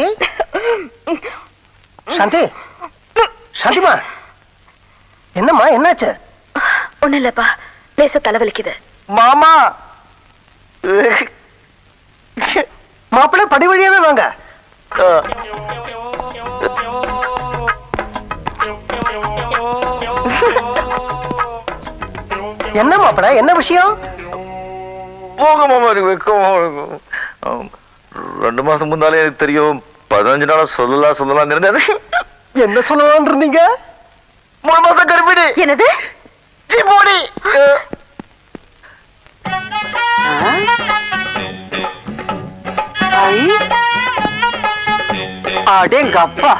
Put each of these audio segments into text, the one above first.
சாந்தி சாந்தி. சாந்திமா. என்னம்மா என்னாச்சு? ஒண்ணு இல்லப்பா லேச தலைவலிக்குது. மாமா. மாப்பிள்ளை படி வழியாவே வாங்க. என்ன மாப்பிள்ளை என்ன விஷயம்? போக மாமா எனக்கு வெக்கமா இருக்கும். ரெண்டு மாசம் முன்னாலே எனக்கு தெரியும். பதினஞ்சு நாளா சொல்லலாம் சொல்லலாம் இருந்தது என்ன சொல்லலாம்னு இருந்தீங்க மூணு மாசம் கருப்பிடி. என்னது? சீ, போடி அஹ், அடேங்கப்பா.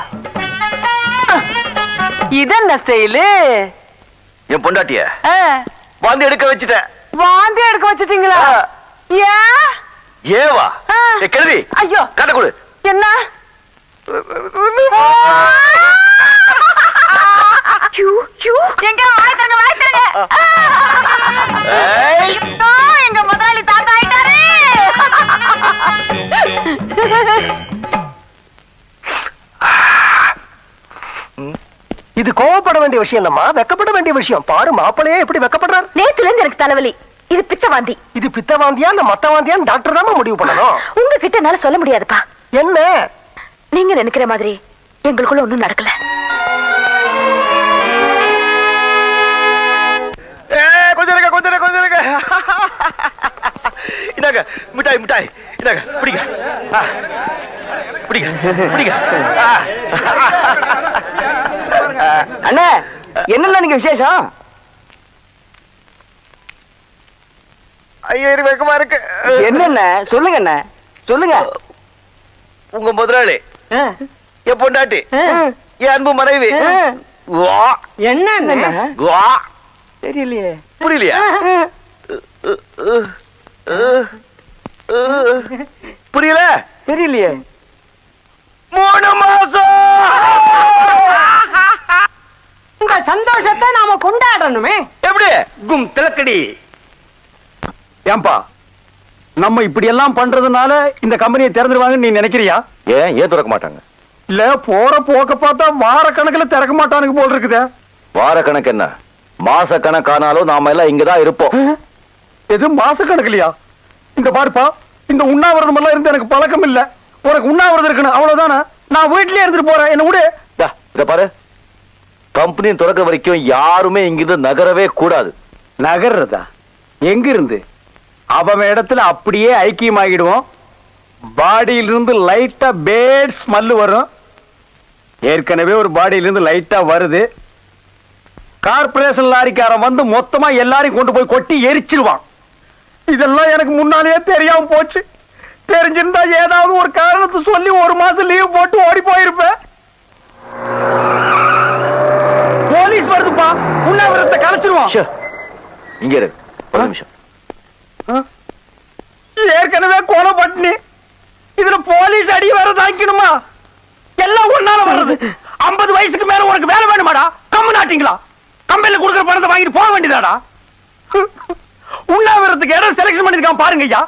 இதென்ன ஸ்டைலு? என் பொண்டாட்டிய? வந்து எடுக்க வச்சுட்டேன். வாந்தி எடுக்க வச்சிட்டீங்களா. ஏன் ஏவா? கிழவி. ஐயோ. கட்ட கொடு. என்ன? எங்க வாய் தரங்க வாய் தரங்க ஏய், எங்க முதலாளி தாத்தா ஆயிட்டாரு. இது கோவப்பட வேண்டிய விஷயம் இல்லம்மா வெக்கப்பட வேண்டிய விஷயம். பாரு மாப்பிள்ளையே எப்படி வெக்கப்படுறாரு. நேத்துல இருந்து எனக்கு தலைவலி. இது பித்த வாந்தி இது பித்த வாந்தியா இல்ல மத்த வாந்தியான்னு டாக்டர் தான் முடிவு பண்ணணும். உங்ககிட்ட என்னால சொல்ல முடியாதுப்பா. என்ன? நீங்க நினைக்கிற மாதிரி எங்களுக்குள்ள ஒண்ணும் நடக்கல. கொஞ்சம் இந்தாங்க மிட்டாய் மிட்டாய். இந்தாங்க பிடிங்க. அண்ணே நீங்க விசேஷம்? ஐயோ வெக்கமா இருக்கு. என்னென்ன? சொல்லுங்க அண்ணே. சொல்லுங்க. உங்க முதலாளி. என் பொண்டாட்டி. என் அன்பு மனைவி. என்ன? தெரியலையே. புரியலையா? புரியல? தெரியலையே. மூணு மாசம்! உங்க சந்தோஷத்தை நாம கொண்டாடணுமே. எப்படி? கும் திலக்கடி. ஏன்பா? நம்ம இப்படி எல்லாம் பண்றதுனால இந்த கம்பெனியை திறந்துருவாங்கன்னு நீ நினைக்கிறியா? ஏன்? ஏன் திறக்க மாட்டாங்க? இல்ல போற போக்க பார்த்தா வார கணக்குல திறக்க மாட்டானுங்க போல் இருக்குதே. வார கணக்கு என்ன? மாச கணக்கானாலும் நாம எல்லாம் இங்கதான் இருப்போம். எது மாச கணக்குலயா இந்த பாருப்பா இந்த உண்ணாவிரதம் எல்லாம் இருந்து எனக்கு பழக்கம் இல்ல. உனக்கு உண்ணாவிரதம் இருக்கணும் அவ்வளவுதானே? நான் வீட்லயே இருந்துட்டு போறேன் என்ன விடு. இத பாரு. கம்பெனி திறக்க வரைக்கும் யாருமே இங்கிருந்து நகரவே கூடாது. நகர்றதா? எங்க இருந்து அவன் இடத்துல அப்படியே ஐக்கியமாகிடுவோம். பாடியிலிருந்து லைட்டா பேட் ஸ்மெல் வரும். ஏற்கனவே ஒரு பாடியிலிருந்து லைட்டா வருது. கார்பரேஷன் லாரிக்காரன் வந்து மொத்தமா எல்லாரையும் கொண்டு போய் கொட்டி எரிச்சிருவான். இதெல்லாம் எனக்கு முன்னாலேயே தெரியாம போச்சு. தெரிஞ்சிருந்தா ஏதாவது ஒரு காரணத்தை சொல்லி ஒரு மாசம் லீவ் போட்டு ஓடி போயிருப்பேன். போலீஸ் வருதுப்பா. உண்ணாவிரத்தை கலைச்சிருவான். இங்க இருக்கு ஒரு நிமிஷம். ஏற்கனவே கொலை பட்டினி இதுல போலீஸ் அடி வேற தாங்கிக்கணுமா? எல்லாம் ஒன்னால வர்றது. ஐம்பது வயசுக்கு மேல உனக்கு வேலை வேணுமாடா? கம்மு நாட்டிங்களா? கம்பெனில கொடுக்குற பணத்தை வாங்கிட்டு போக வேண்டியதாடா? உண்ணாவிரத்துக்கு இடம் செலக்ஷன் பண்ணிருக்கான் பாருங்க ஐயா.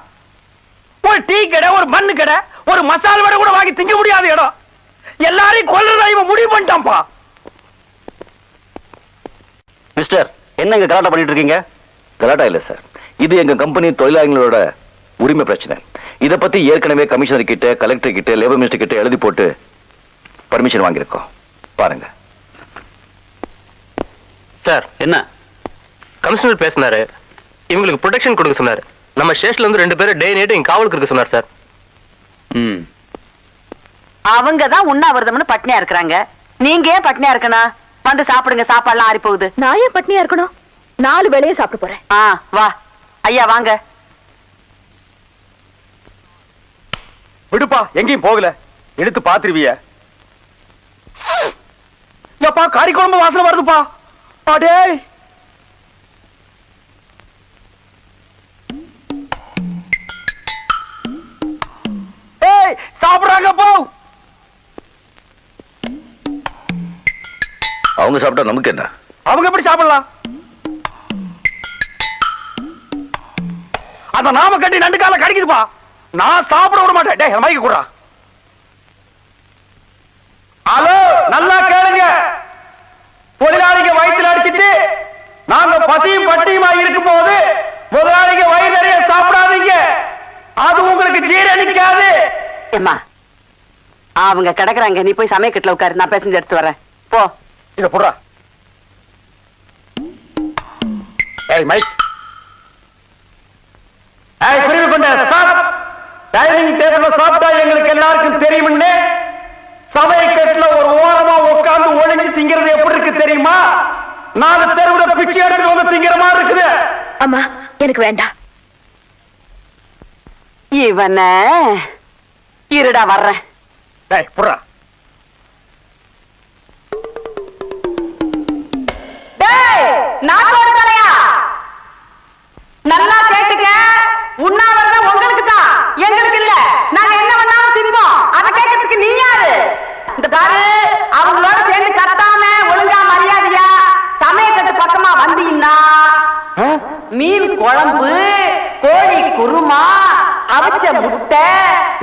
ஒரு டீ கடை ஒரு மண்ணு கடை ஒரு மசால் வடை கூட வாங்கி திங்க முடியாத இடம். எல்லாரையும் கொல்றதா இவன் முடிவு பண்ணிட்டான்ப்பா. மிஸ்டர் என்ன இங்க கலாட்டா பண்ணிட்டு இருக்கீங்க? கலாட்டா இல்ல சார். இது எங்க கம்பெனி தொழிலாளர்களோட உரிமை பிரச்சனை. இத பத்தி ஏற்கனவே கமிஷனர் கிட்ட கலெக்டர் கிட்ட லேபர் மினிஸ்டர் கிட்ட எழுதி போட்டு பர்மிஷன் வாங்கியிருக்கோம். பாருங்க. சார் என்ன? கமிஷனர் பேசினாரு. இவங்களுக்கு ப்ரொடெக்ஷன் கொடுக்க சொன்னாரு. நம்ம ஸ்டேஷன்ல இருந்து ரெண்டு பேரும் டே நைட் இங்க காவலுக்கு இருக்க சொன்னார் சார். ம். அவங்க தான் உண்ணாவிரதம்னு பட்னியா இருக்கிறாங்க. நீங்க ஏன் பட்னியா இருக்கணும்? வந்து சாப்பிடுங்க சாப்பாடுலாம் ஆறி போகுது நான் ஏன் பட்னியா இருக்கணும்? நாலு வேளையும் சாப்பிட போறேன். ஆ வா. ஐயா வாங்க. விடுப்பா எங்கேயும் போகல. எடுத்து பாத்துருவிய. எப்பா குழம்பு வாசனை வருதுப்பா. அடே. ஏய் சாப்பிடுறாங்க போ. அவங்க சாப்பிட்டா நமக்கு என்ன? அவங்க எப்படி சாப்பிடலாம்? அந்த நாம கட்டி நண்டு கால கடிக்குதுப்பா. நான் சாப்பிட விட மாட்டேன். டேய் மைக்க கூடா நல்லா கேளுங்க. தொழிலாளிங்க வயிற்றுல அடிச்சிட்டு நாங்க பசியும் பட்டியுமா இருக்கும் போது முதலாளிங்க வயிறு நிறைய சாப்பிடாதீங்க. அது உங்களுக்கு ஜீரணிக்காது. ஏம்மா அவங்க கிடக்குறாங்க. நீ போய் சமயக்கட்டுல உட்காரு. நான் பேசஞ்சு எடுத்து வரேன். போ. இத புடுறா. ஏய் மைக் ஏய் குருவி கொண்ட ஸ்டாப் டைனிங் டேபிள்ல சாப்பிட்டா எங்களுக்கு எல்லாருக்கும் தெரியும்னு சமயக்கட்டுல ஒரு ஓரமா உட்கார்ந்து ஒளிஞ்சு திங்கிறது எப்படி இருக்கு தெரியுமா? நாலு தெருவுல பிச்சை எடுத்து வந்து திங்கிற மாதிரி இருக்குது. அம்மா எனக்கு வேண்டாம் இவன இருடா வர்றேன். டேய் டேய் நாட்டோட தலையா நல்லா கேட்டுக்க உண்ணாவிரதம் உங்களுக்கு தான் எங்களுக்கு இல்ல நாங்க என்ன பண்ணாலும் தின்போம் அத கேட்கறதுக்கு நீ யாரு இந்த பாரு அவங்களோட சேர்ந்து கத்தாம ஒழுங்கா மரியாதையா சமயக்கட்டு பக்கமா வந்தீங்கன்னா மீன் குழம்பு கோழி குருமா அவிச்ச முட்டை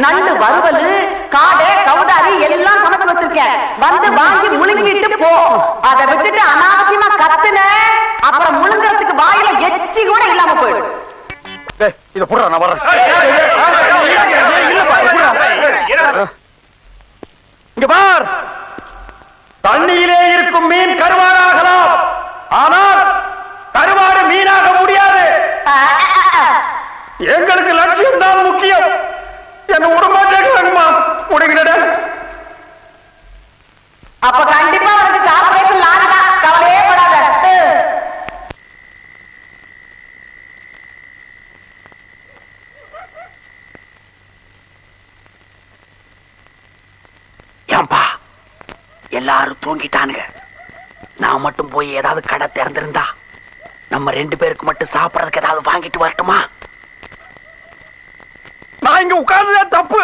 நண்டு வறுவல் காடை கவுதாரி எல்லாம் சமைச்சு வச்சிருக்கேன் வந்து வாங்கி முழுங்கிட்டு போ அதை விட்டுட்டு அனாவசியமா கத்துன அப்புறம் முழுங்கறதுக்கு வாயில எச்சி கூட இல்லாம போயிடும் டேய் இத புடுறா நான் வரேன் இல்லப்பா, இத புடுறா. இங்க பார் தண்ணியிலே இருக்கும் மீன் கருவாடாகலாம் ஆனால் கருவாடு மீனாக முடியாது எங்களுக்கு லட்சியம் தான் முக்கியம் என்ன உடம்பாட்டேங்கம்மா உடங்கிட அப்ப கண்டிப்பா உனக்கு கார்பரேஷன் லாரி தான். கவலையே படாத ஏன்பா எல்லாரும் தூங்கிட்டானுங்க. நான் மட்டும் போய் ஏதாவது கடை திறந்திருந்தா நம்ம ரெண்டு பேருக்கு மட்டும் சாப்பிடறதுக்கு ஏதாவது வாங்கிட்டு வரட்டுமா? நான் இங்க உட்கார்ந்ததே தப்பு.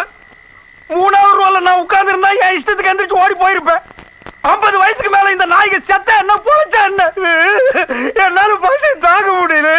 மூணாவது ரோல நான் உட்கார்ந்து இருந்தா என் இஷ்டத்துக்கு எந்திரிச்சு ஓடி போயிருப்பேன். ஐம்பது வயசுக்கு மேல இந்த நாய்க்கு செத்த என்ன பொழைச்சா என்ன? என்னால பசி தாங்க முடியல.